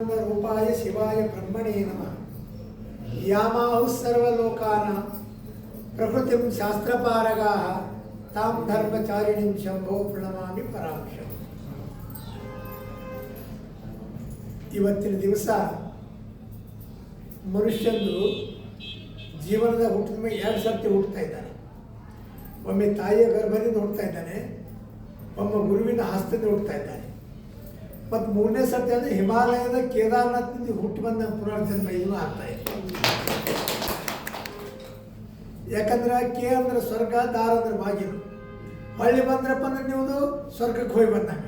ರೂಪಾಯ ಶಿವಾಯ ಬ್ರಹ್ಮಣೇ ನಮಃ. ಯಾಮಾಹು ಸರ್ವಲೋಕಾನ ಪ್ರಕೃತಿಂ ಶಾಸ್ತ್ರಪಾರಗ ತಾಂ ಧರ್ಮಚಾರಿಣಿಂ ಶಂಭೋ ಪ್ರಣಮಾಮಿ ಪರಾಂಶ ಇವತ್ತಿನ ದಿವಸ ಮನುಷ್ಯಂದು ಜೀವನದ ಹುಟ್ಟಿದ ಮೇಲೆ ಎರಡು ಸರ್ತಿ ಹುಟ್ಟುತ್ತಾ ಇದ್ದಾನೆ. ಒಮ್ಮೆ ತಾಯಿಯ ಗರ್ಭದಿಂದ ಹುಟ್ಟುತ್ತಾ ಇದ್ದಾನೆ, ಒಮ್ಮೆ ಗುರುವಿನ ಹಸ್ತದಿಂದ ಹುಟ್ಟುತ್ತಾ ಇದ್ದಾನೆ. ಮತ್ತು ಮೂರನೇ ಸರ್ತಿ ಅಂದರೆ ಹಿಮಾಲಯದ ಕೇದಾರನಾಥದಿಂದ ಹುಟ್ಟಿ ಬಂದ ಪುರಾಣ ಇದು ಆಗ್ತಾ ಇದೆ ಯಾಕಂದ್ರೆ ಕೆ ಅಂದ್ರೆ ಸ್ವರ್ಗ, ದಾರ ಅಂದ್ರೆ ಬಾಗಿಲು. ಹೊಳ್ಳಿ ಬಂದ್ರಪ್ಪ ಅಂದ್ರೆ ನೀವು ಸ್ವರ್ಗಕ್ಕೆ ಹೋಗಿ ಬಂದಾಗ.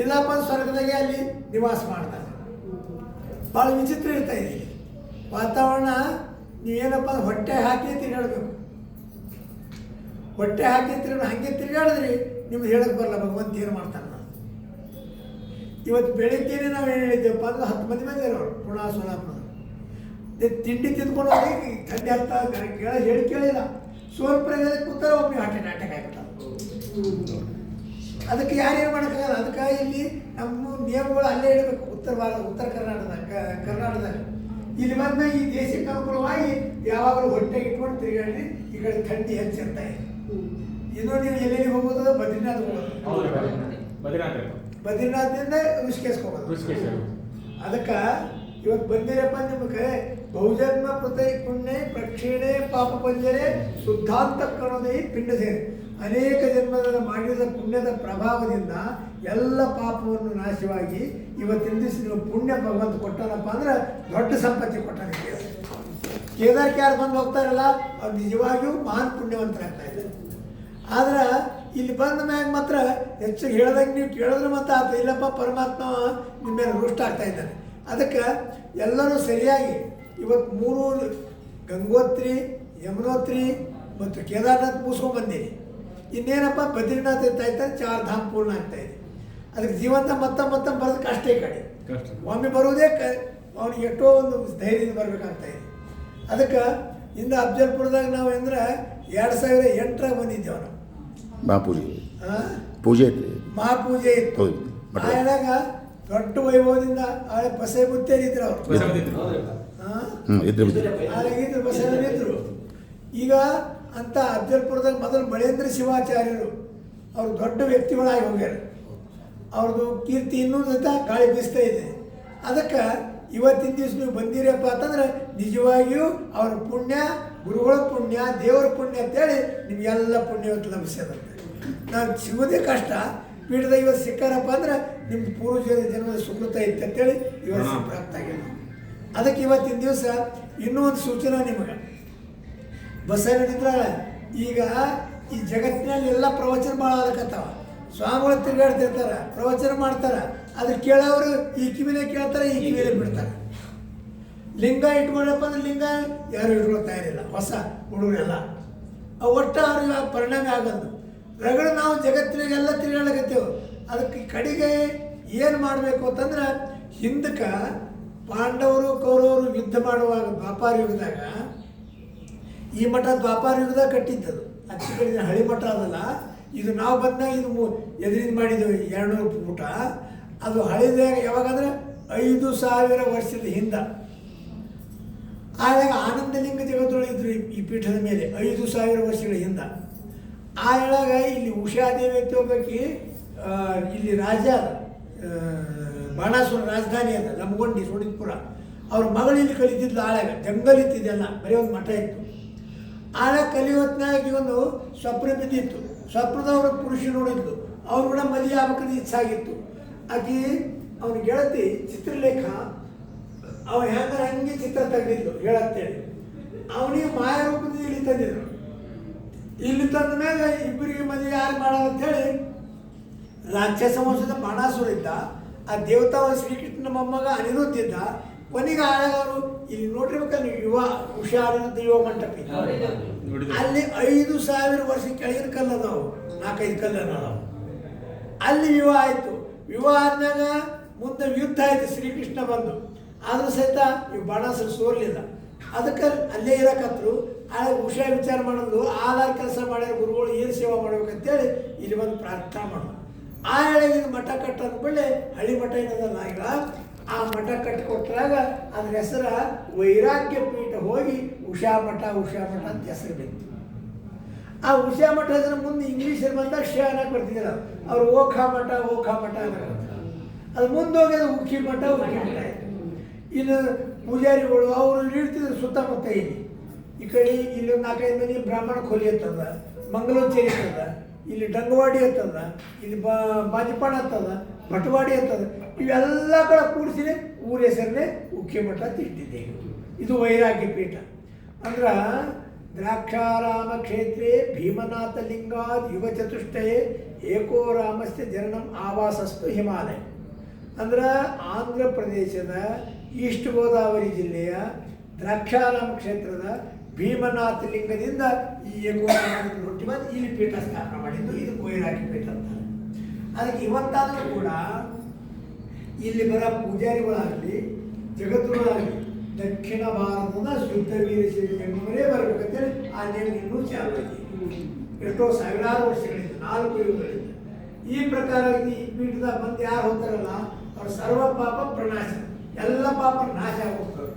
ಇಲ್ಲಪ್ಪ ಸ್ವರ್ಗದಾಗೆ ಅಲ್ಲಿ ನಿವಾಸ ಮಾಡ್ತಾರೆ ಭಾಳ ವಿಚಿತ್ರ ಇರ್ತಾ ಇದೆ. ವಾತಾವರಣ ನೀವೇನಪ್ಪ ಹೊಟ್ಟೆ ಹಾಕಿ ತಿರುಗಾಡಬೇಕು. ಹೊಟ್ಟೆ ಹಾಕಿ ತಿರುಗಾಡ ಹಾಗೆ ತಿರುಗಾಡಿದ್ರಿ ನಿಮ್ಗೆ ಹೇಳಕ್ಕೆ ಬರಲ್ಲ, ಭಗವಂತ ಏನು ಮಾಡ್ತಾನೆ. ಇವತ್ತು ಬೆಳಿಗ್ಗೆನೆ ನಾವು ಏನು ಹೇಳಿದ್ದೇವಪ್ಪ ಅಂದ್ರೆ ಹತ್ತು ಮಂದಿ ಮಂದಿ ಇರೋರು ಪುಣ ಸೋಲಾಪುರ ತಿಂಡಿ ತಿಂದ್ಕೊಂಡು ಹೋಗಿ ಥಂಡಿ ಆಗ್ತಾ ಕೇಳ, ಹೇಳಿ ಕೇಳಿಲ್ಲ. ಸೋಲ್ ಪ್ರದೇಶದಲ್ಲಿ ಕೂತಾರೆ ಒಮ್ಮೆ ಹಾಟೆ ನಾಟಕ ಆಗ್ಬಿಟ್ಟ. ಅದಕ್ಕೆ ಯಾರೇನು ಮಾಡೋಕ್ಕಾಗಲ್ಲ ಅದಕ್ಕೆ ಇಲ್ಲಿ ನಮ್ಮ ನಿಯಮಗಳು ಅಲ್ಲೇ ಇಡಬೇಕು, ಉತ್ತರ ಭಾರತ ಉತ್ತರ ಕರ್ನಾಟಕದಾಗ ಕರ್ನಾಟಕದಾಗ ಇಲ್ಲಿ ಬಂದ ಈ ದೇಶಕ್ಕೆ ಅನುಕೂಲವಾಗಿ ಯಾವಾಗಲೂ ಹೊಟ್ಟೆ ಇಟ್ಕೊಂಡು ತಿರುಗಾಡಿ, ಈ ಕಡೆ ಥಂಡಿ ಹೆಚ್ಚಿರ್ತಾ ಇದೆ. ಇನ್ನೊಂದು ನೀವು ಎಲ್ಲೆಲ್ಲಿ ಹೋಗೋದು? ಬದ್ರಿನಾಥ್ ಹೋಗೋದು. ಬದ್ರಿನಾಥ. ಬದ್ರಿನಾಥದಿಂದ ಋಷಿಕೇಶ್ ಹೋಗೋದು ಋಷಿಕೇಶ ಅದಕ್ಕೆ ಇವತ್ತು ಬಂದಿರಪ್ಪ ನಿಮಗೆ ಬಹುಜನ್ಮ ಪ್ರತೈ ಪುಣ್ಯ ಪ್ರಕ್ಷೀಣೆ ಪಾಪ ಪಂಜರೆ ಶುದ್ಧಾಂತ ಕಣೋದೇ ಪಿಂಡ ಸೇರಿ. ಅನೇಕ ಜನ್ಮದ ಮಾಡಿದ ಪುಣ್ಯದ ಪ್ರಭಾವದಿಂದ ಎಲ್ಲ ಪಾಪವನ್ನು ನಾಶವಾಗಿ ಇವತ್ತಿನ ದಿವಸ ನೀವು ಪುಣ್ಯ ಭಗವಂತ ಕೊಟ್ಟನಪ್ಪ ಅಂದ್ರೆ ದೊಡ್ಡ ಸಂಪತ್ತಿ ಕೊಟ್ಟನಿಗೆ ಕೇದಾರ್. ಕೇದಾರಕ್ಕೆ ಯಾರು ಬಂದು ಹೋಗ್ತಾರಲ್ಲ ಅವ್ರು ನಿಜವಾಗಿಯೂ ಮಹಾನ್ ಪುಣ್ಯವಂತರಾಗ್ತಾ ಇದ್ದಾರೆ. ಆದ್ರೆ ಇಲ್ಲಿ ಬಂದ ಮ್ಯಾಗ ಮಾತ್ರ ಹೆಚ್ಚು ಹೇಳ್ದಂಗೆ ನೀವು ಕೇಳಿದ್ರೆ ಮತ್ತೆ ಆತ ಇಲ್ಲಪ್ಪ ಪರಮಾತ್ಮ ನಿಮ್ಮ ಮೇಲೆ ರುಷ್ಟ ಆಗ್ತಾ ಇದ್ದಾನೆ ಅದಕ್ಕೆ ಎಲ್ಲರೂ ಸರಿಯಾಗಿ ಇವತ್ತು ಮೂರು ಗಂಗೋತ್ರಿ ಯಮುನೋತ್ರಿ ಮತ್ತು ಕೇದಾರ್ನಾಥ್ ಮುಗಿಸ್ಕೊಂಡು ಬಂದೀನಿ ಇನ್ನೇನಪ್ಪ ಬದ್ರಿನಾಥ್ ಅಂತ ಚಾರ್ ಧಾಮ್ ಪೂರ್ಣ ಆಗ್ತಾ ಇದೆ. ಅದಕ್ಕೆ ಜೀವಂತ ಮತ್ತೆ ಮತ್ತೆ ಬರೋದಕ್ಕೆ ಅಷ್ಟೇ ಕಡೆ. ಒಮ್ಮೆ ಬರುವುದೇ ಕ ಅವ್ನಿಗೆ ಎಷ್ಟೋ ಒಂದು ಧೈರ್ಯದಿಂದ ಬರಬೇಕಾಗ್ತಾ ಇದೆ. ಅದಕ್ಕೆ ಇಂದ ಅಫ್ಜಲ್ಪುರದಾಗ ನಾವು ಅಂದ್ರೆ ಎರಡು ಸಾವಿರ ಎಂಟರಾಗ ಬಂದಿದ್ದೇವೆ ನಾವು. ಮಹಾಪೂಜೆ ಆ? ಪೂಜೆ ಐತ್ರಿ ಮಹಾಪೂಜೆ ಇತ್ತು. ಹೌದು ಆಯಾಗ ದೊಡ್ಡ ವೈಭವದಿಂದ ಆಳೆ ಬಸೆ ಮುತ್ತೇರಿದ್ರು ಅವರು. ಹ್ಞೂ ಇದ್ರೆ ಬಿದ್ದರೆ ಆಳಾಗಿದ್ರು ಬಸವನಿದ್ರು ಈಗ ಅಂತ ಅಫ್ಜಲ್ಪುರದಲ್ಲಿ ಮೊದಲು ಮಳೇಂದ್ರ ಶಿವಾಚಾರ್ಯರು ಅವರು ದೊಡ್ಡ ವ್ಯಕ್ತಿಗಳಾಗಿ ಹೋಗ್ಯಾರ. ಅವ್ರದ್ದು ಕೀರ್ತಿ ಇನ್ನೂ ಸಹಿತ ಗಾಳಿ ಬೀಸ್ತಾ ಇದೆ. ಅದಕ್ಕೆ ಇವತ್ತಿನ ದಿವಸ ನೀವು ಬಂದಿರಪ್ಪ ಅಂತಂದ್ರೆ ನಿಜವಾಗಿಯೂ ಅವ್ರ ಪುಣ್ಯ ಗುರುಗಳ ಪುಣ್ಯ ದೇವರ ಪುಣ್ಯ ಅಂತೇಳಿ ನಿಮಗೆಲ್ಲ ಪುಣ್ಯ ಲಭಿಸ್ಯದ. ನಾನು ಸಿಗೋದೇ ಕಷ್ಟ. ಪೀಠದ ಇವತ್ತು ಸಿಕ್ಕಾರಪ್ಪ ಅಂದ್ರೆ ನಿಮ್ಮ ಪೂರ್ವಜರ ಜನ್ಮದ ಸುಕೃತ ಇತ್ತು ಅಂತೇಳಿ ಇವತ್ತು ಪ್ರಾಪ್ತ ಆಗಿದೆ ಅದಕ್ಕೆ ಇವತ್ತಿನ ದಿವಸ ಇನ್ನೂ ಒಂದು ಸೂಚನೆ ನಿಮಗೆ. ಬಸ್ಸಲ್ಲಿ ನಿಂತ್ರಲ್ಲ ಈಗ ಈ ಜಗತ್ತಿನಲ್ಲಿ ಎಲ್ಲ ಪ್ರವಚನ ಭಾಳ ಸ್ವಾಮಿಗಳು ತಿರುಗಾಡ್ತಿರ್ತಾರೆ ಪ್ರವಚನ ಮಾಡ್ತಾರೆ ಅದ್ರ ಕೇಳೋರು ಈ ಕಿವಿಲೆ ಕೇಳ್ತಾರೆ ಈ ಕಿವಿಲೆ ಬಿಡ್ತಾರೆ. ಲಿಂಗ ಇಟ್ಕೊಂಡಪ್ಪ ಅಂದ್ರೆ ಲಿಂಗ ಯಾರು ಇಟ್ಕೊಳ್ತಾ ಇರಲಿಲ್ಲ ಹೊಸ ಹುಡುಗರೆಲ್ಲ. ಒಟ್ಟು ಅವ್ರಿಗೆ ಪರಿಣಾಮ ಆಗೋದು ರಗಡ ನಾವು ಜಗತ್ತಿನಾಗೆಲ್ಲ ತಿರುಗಾಡಕತ್ತೇವೆ ಅದಕ್ಕೆ ಕಡೆಗೆ ಏನು ಮಾಡಬೇಕು ಅಂತಂದ್ರೆ ಹಿಂದಕ್ಕೆ ಪಾಂಡವರು ಕೌರವರು ಯುದ್ಧ ಮಾಡುವಾಗ ದ್ವಾಪಾರ ಯುಗದಾಗ, ಈ ಮಠ ದ್ವಾಪಾರ ಯುಗದಾಗ ಕಟ್ಟಿದ್ದದು. ಅಚ್ಚು ಕಡೆ ಹಳಿ ಮಠ ಅದಲ್ಲ. ಇದು ನಾವು ಬಂದಾಗ ಇದು ಎದುರಿಂದ ಮಾಡಿದ್ದೇವೆ ಎರಡು ಪುಟ. ಅದು ಹಳಿದಾಗ ಯಾವಾಗಂದ್ರೆ ಐದು ಸಾವಿರ ವರ್ಷದ ಹಿಂದೆ. ಆದಾಗ ಆನಂದಲಿಂಗ ಜಗತ್ತೊಳಗಿದ್ರು ಇದ್ರು ಈ ಪೀಠದ ಮೇಲೆ ಐದು ಸಾವಿರ ವರ್ಷಗಳ ಹಿಂದೆ. ಆ ಇಲ್ಲಿ ಉಷಾದೇವಿ ಅಂತ ಹೋಗಕ್ಕೆ ಇಲ್ಲಿ ರಾಜ ಬಾಣಾಸುರ ರಾಜಧಾನಿ ಅದ ನಮಗೊಂಡಿ ಸೋಣಿತ್ಪುರ ಅವ್ರ ಮಗಳಿಲ್ಲಿ ಕಲಿತಿದ್ಲು ಆಳಾಗ ಜಂಗಲ್ ಇತ್ತಿದೆಲ್ಲ ಬರೀ ಒಂದು ಮಠ ಇತ್ತು. ಆಳ ಕಲಿಯೋತ್ನಾಗ ಇವನು ಸ್ವಪ್ನ ಬಿದ್ದಿತ್ತು. ಸ್ವಪ್ನದವ್ರ ಪುರುಷ ನೋಡಿದ್ಲು. ಅವ್ರು ಕೂಡ ಮದುವೆ ಆಗ್ಬೇಕಂತ ಇಚ್ಛಾಗಿತ್ತು ಆಕಿ ಅವನ ಗೆಳತಿ ಚಿತ್ರಲೇಖ, ಅವ ಹೆಂಗಾರ ಹಂಗೆ ಚಿತ್ರ ತೆಗೆದಿದ್ಲು, ಹೇಳತ್ತೇಳಿ. ಅವನಿಗೆ ಮಾಯ ರೂಪದಲ್ಲಿ ಇಲ್ಲಿ ಇಲ್ಲಿ ತಂದ ಮೇಲೆ ಇಬ್ಬರಿಗೆ ಮದುವೆ ಯಾರು ಮಾಡೋದು ಅಂತೇಳಿ ರಾಕ್ಷಸ ವಂಶದ ಬಾಣಾಸುರ ಇದ್ದ. ಆ ದೇವತಾ ಶ್ರೀಕೃಷ್ಣನ ಮೊಮ್ಮಗ ಅನಿರುದ್ಧ ಇದ್ದ. ಕೊನೆಗೆ ಆಳವರು ಇಲ್ಲಿ ನೋಡಿರ್ಬೇಕಲ್ಲ ನೀವು ಯುವ ಉಷಾ ಅನಿರುದ್ಧ ಯುವ ಮಂಟಪ. ಅಲ್ಲಿ ಐದು ಸಾವಿರ ವರ್ಷ ಕೆಳಗಿನ ಕಲ್ಲು ಅದಾವು ನಾಲ್ಕೈದು ಕಲ್ಲು ನಾವು ಅಲ್ಲಿ ವಿವಾಹ ಆಯಿತು. ವಿವಾಹ ಆದಾಗ ಮುಂದೆ ಯುದ್ಧ ಆಯ್ತು ಶ್ರೀಕೃಷ್ಣ ಬಂದು. ಆದ್ರೂ ಸಹಿತ ಇವು ಬಾಣಾಸುರ ಸೋರ್ಲಿಲ್ಲ. ಅದಕ್ಕೆ ಅಲ್ಲೇ ಇರಕತ್ರು. ಆಗ ವಿಷಯ ವಿಚಾರ ಮಾಡೋದು, ಆಧಾರ ಕೆಲಸ ಮಾಡಿದ ಗುರುಗಳು ಏನು ಸೇವಾ ಮಾಡ್ಬೇಕಂತೇಳಿ ಇಲ್ಲಿ ಬಂದು ಪ್ರಾರ್ಥನೆ ಮಾಡೋದು. ಆ ಹೇಳಿ ಮಠ ಕಟ್ಟ ಹಳಿ ಹಳ್ಳಿ ಮಠ ಏನದಲ್ಲ ಈಗ ಆ ಮಠ ಕಟ್ಟಿಕೊಟ್ಟಾಗ ಅದ್ರ ಹೆಸರು ವೈರಾಗ್ಯ ಪೀಠ ಹೋಗಿ ಉಷಾ ಮಠ ಉಷಾ ಮಠ ಅಂತ ಹೆಸರು ಬಿತ್ತು ಆ ಉಷಾ ಮಠ ಹೆಸರು ಮುಂದೆ ಇಂಗ್ಲೀಷಲ್ಲಿ ಬಂದಾಗ ಶ ಅನ್ನಕ್ಕೆ ಅವ್ರು ಓಖಾ ಮಠ ಓಖಾ ಮಠ ಅಂತ ಅದು ಮುಂದೆ ಹೋಗಿ ಅದು ಮಠ ಉಕ್ಕಿ ಮಠ ಇನ್ನು ಪೂಜಾರಿಗಳು ಅವರು ಇಡ್ತಿದ್ರು ಸುತ್ತಮುತ್ತ ಇಲ್ಲಿ. ಈ ಕಡೆ ಇಲ್ಲಿ ಒಂದು ನಾಲ್ಕೈದು ಮನೆ ಬ್ರಾಹ್ಮಣ ಕೊಲಿ ಅಂತದ ಮಂಗಲೋಚೇರಿ ಅಂತದ ಇಲ್ಲಿ ಡಂಗವಾಡಿ ಅಂತದ ಇಲ್ಲಿ ಬಾ ಬಾಜಿಪಾಣ ಅಂತದ ಭಟವಾಡಿ ಅಂತದ ಇವೆಲ್ಲ ಕಡೆ ಕೂಡಿಸಿನೇ ಊರ ಹೆಸರನ್ನೇ ಉಕ್ಕಿ ಮಠ ಅಂತ ಇದು ವೈರಾಗ್ಯ ಪೀಠ. ಅಂದ್ರೆ ದ್ರಾಕ್ಷಾರಾಮ ಕ್ಷೇತ್ರೇ ಭೀಮನಾಥ ಲಿಂಗಾದ್ ಯುವ ಚತುಷ್ಟಯೇ ಏಕೋ ರಾಮಸ್ಯ ಜನನಂ ಆವಾಸಸ್ತು ಹಿಮಾಲಯ. ಅಂದ್ರೆ ಆಂಧ್ರ ಪ್ರದೇಶದ ಈಸ್ಟ್ ಗೋದಾವರಿ ಜಿಲ್ಲೆಯ ದ್ರಾಕ್ಷಾರಾಮ ಕ್ಷೇತ್ರದ ಭೀಮನಾಥ ಲಿಂಗದಿಂದ ಈ ಏಕೋರಾಮ ಹುಟ್ಟಿ ಬಂದು ಇಲ್ಲಿ ಪೀಠ ಸ್ಥಾಪನೆ ಮಾಡಿದ್ದು ಇದು ಕೊಯ್ರಾಗಿ ಪೀಠ ಅಂತ. ಅದಕ್ಕೆ ಇವತ್ತಾದರೂ ಕೂಡ ಇಲ್ಲಿ ಬರೋ ಪೂಜಾರಿಗಳಾಗಲಿ ಜಗತ್ತುಗಳಾಗಲಿ ದಕ್ಷಿಣ ಭಾರತದ ಶುದ್ಧ ವೀರಶೈವ ಎಂಬವರೇ ಬರಬೇಕಂತೇಳಿ ಆ ನೇಮ ಇನ್ನೂ ಚಾಲು ಎಷ್ಟೋ ಸಾವಿರಾರು ವರ್ಷಗಳಿಂದ, ನಾಲ್ಕು ಯುಗಗಳಿಂದ. ಈ ಪ್ರಕಾರ ಈ ಪೀಠದ ಬಂದು ಯಾರು ಹೋಗ್ತಾರಲ್ಲ, ಅವ್ರ ಸರ್ವ ಪಾಪ ಪ್ರನಾಶ. ಎಲ್ಲ ಪಾಪ ನಾಶ ಆಗೋಗ್ತವೆ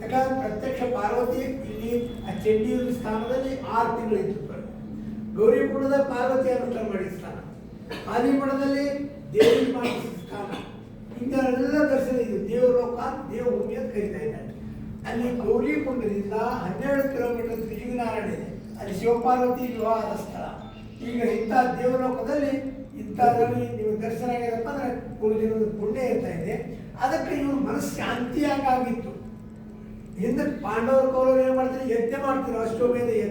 ಯಾಕಂದ್ರೆ ಪ್ರತ್ಯಕ್ಷ ಪಾರ್ವತಿ ಇಲ್ಲಿ ಆ ಚಂಡೀರ ಸ್ಥಾನದಲ್ಲಿ ಆರು ತಿಂಗಳಿತ್ತು ಗೌರಿಪುರದ ಪಾರ್ವತಿ ಅನುಷ್ಠಾನ ಮಾಡಿ ಸ್ಥಾನ. ಆದಿಗುಣದಲ್ಲಿ ದೇವಿ ಮಾಡಿದ ಸ್ಥಾನ. ಇಂಥವರೆಲ್ಲ ದರ್ಶನ ಇದು. ದೇವಲೋಕ, ದೇವಭೂಮಿ ಅಂತ ಕರೀತಾ ಇದ್ದಾರೆ. ಅಲ್ಲಿ ಗೌರಿ ಕುಂಡದಿಂದ ಹನ್ನೆರಡು ಕಿಲೋಮೀಟರ್ ತ್ರಿಜುಗಿನಾರಾಯಣ ಇದೆ. ಅಲ್ಲಿ ಶಿವಪಾರ್ವತಿ ವಿವಾಹದ ಸ್ಥಳ. ಈಗ ಇಂಥ ದೇವಲೋಕದಲ್ಲಿ ಇಂಥದ್ರಲ್ಲಿ ನೀವು ದರ್ಶನ ಆಗಿರಪ್ಪ ಅಂದ್ರೆ ಗುರುಜಿನ ಪುಣ್ಯ ಇರ್ತಾ ಇದೆ. ಅದಕ್ಕೆ ಇವ್ರ ಮನಸ್ಸು ಶಾಂತಿಯಾಗಿತ್ತು ಹಿಂದೆ ಪಾಂಡವರು ಕೌರವರು ಏನು ಮಾಡ್ತಾರೆ ಯಜ್ಞ ಮಾಡ್ತಾರೆ ಅಷ್ಟೋಮೇಧ ಯಜ್ಞ